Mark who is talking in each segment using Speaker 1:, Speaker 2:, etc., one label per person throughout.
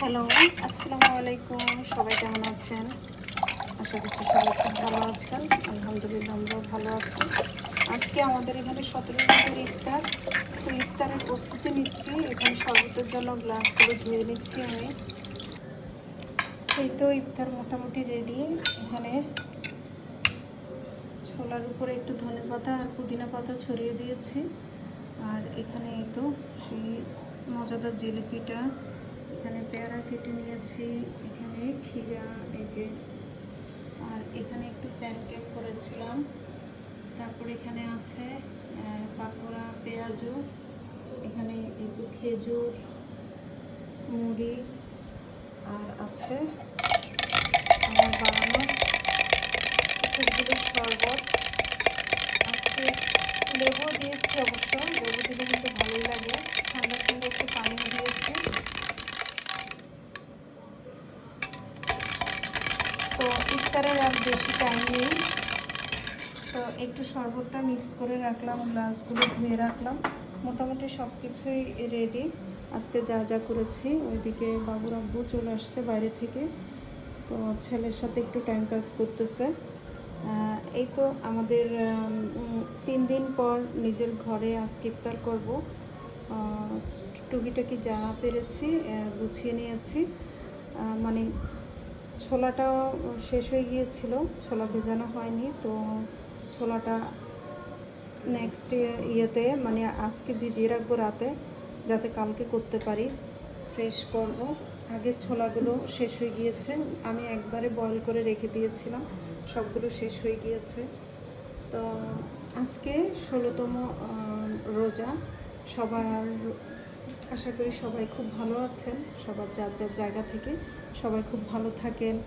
Speaker 1: Hello, আসসালামু আলাইকুম। সবাই কেমন আছেন? আশা করছি সবাই খুব ভালো আছেন। আলহামদুলিল্লাহ, আমরাও ভালো আছি। আজকে আমাদের এখানে সতেরো মিনিটের ইফতার। তো ইফতারের প্রস্তুতি নিচ্ছি। এখানে শরবতের জন্য গ্লাসগুলো ধুয়ে নিচ্ছি আমি। এই তো ইফতার মোটামুটি রেডি এখানে ছোলার উপরে একটু ধনে পাতা আর পুদিনা পাতা ছড়িয়ে দিয়েছি। আর এখানে এই তো সেই মজাদার জিলিপিটা। এখানে পেয়ারা কেটে নিয়েছি, এখানে খিরা, এই যে, আর এখানে একটু প্যানকেক করেছিলাম। তারপর এখানে আছে পাকোড়া, পেঁয়াজু, এখানে একটু খেজুর, মুড়ি, আর আছে আমার বানানো সবগুলো শরবত। আজকে লেবু দিয়েছি অবশ্য, লেবু দিলে ইফতারের আর বেশি টাইম নেই। তো একটু শরবতটা মিক্স করে রাখলাম, গ্লাসগুলো ধুয়ে রাখলাম। মোটামুটি সব কিছুই রেডি আজকে যা যা করেছি, ওইদিকে বাবুর আব্বু চলে আসছে বাইরে থেকে। তো ছেলের সাথে একটু টাইম পাস করতেছে। এই তো আমাদের তিন দিন পর নিজের ঘরে আজকে ইফতার করব। টুকিটাকি যা পেরেছি গুছিয়ে নিয়েছি। মানে ছোলাটাও শেষ হয়ে গিয়েছিল, ছোলা ভেজানো হয়নি, তো ছোলাটা নেক্সট ইয়েতে মানে আজকে ভিজিয়ে রাখব রাতে, যাতে কালকে করতে পারি। ফ্রেশ করব। আগের ছোলাগুলো শেষ হয়ে গিয়েছে। আমি একবারে বয়ল করে রেখে দিয়েছিলাম। সবগুলো শেষ হয়ে গিয়েছে। তো আজকে ষোলোতম রোজা। সবার, আশা করি সবাই খুব ভালো আছেন। সবার যার যার জায়গা থেকে। সবাই খুব ভালো থাকেন,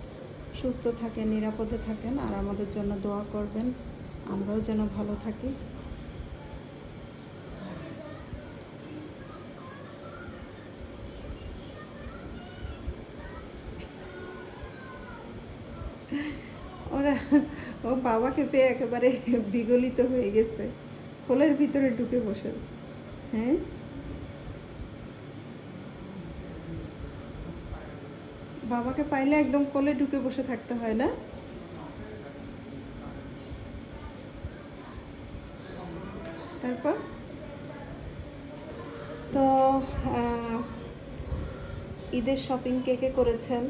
Speaker 1: সুস্থ থাকেন, নিরাপদে থাকেন, আর আমাদের জন্য দোয়া করবেন। আমরাও যেন ভালো থাকি। ওরা, ও বাবাকে পেয়ে একেবারে বিগলিত হয়ে গেছে। কোলের ভিতরে ঢুকে বসে। হ্যাঁ? বাবাকে পাইলে একদম কোলে ঢুকে বসে থাকতে হয় না? তারপর? তো ঈদের শপিং কে কে করেছেন?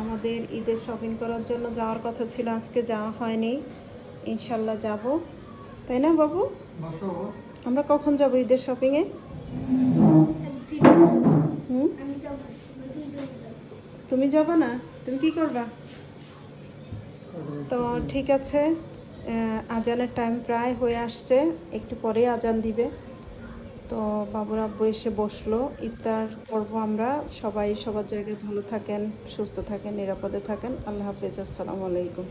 Speaker 1: আমাদের ঈদের শপিং করার জন্য যাওয়ার কথা ছিল আজকে যাওয়া হয়নি। ইনশাল্লাহ যাব। তাই না বাবু? আমরা কখন যাব ঈদের শপিংয়ে হুম
Speaker 2: আমি যাব দুইজন যাব
Speaker 1: তুমি যাবে না? তুমি কি করবা? তো ঠিক আছে আজানের টাইম প্রায় হয়ে আসছে, একটু পরে আজান দিবে। তো বাবুর আব্বু এসে বসল, ইফতার করব আমরা, সবাই সবার জায়গায় ভালো থাকেন, সুস্থ থাকেন, নিরাপদে থাকেন। আল্লাহ হাফেজ, আসসালামু আলাইকুম।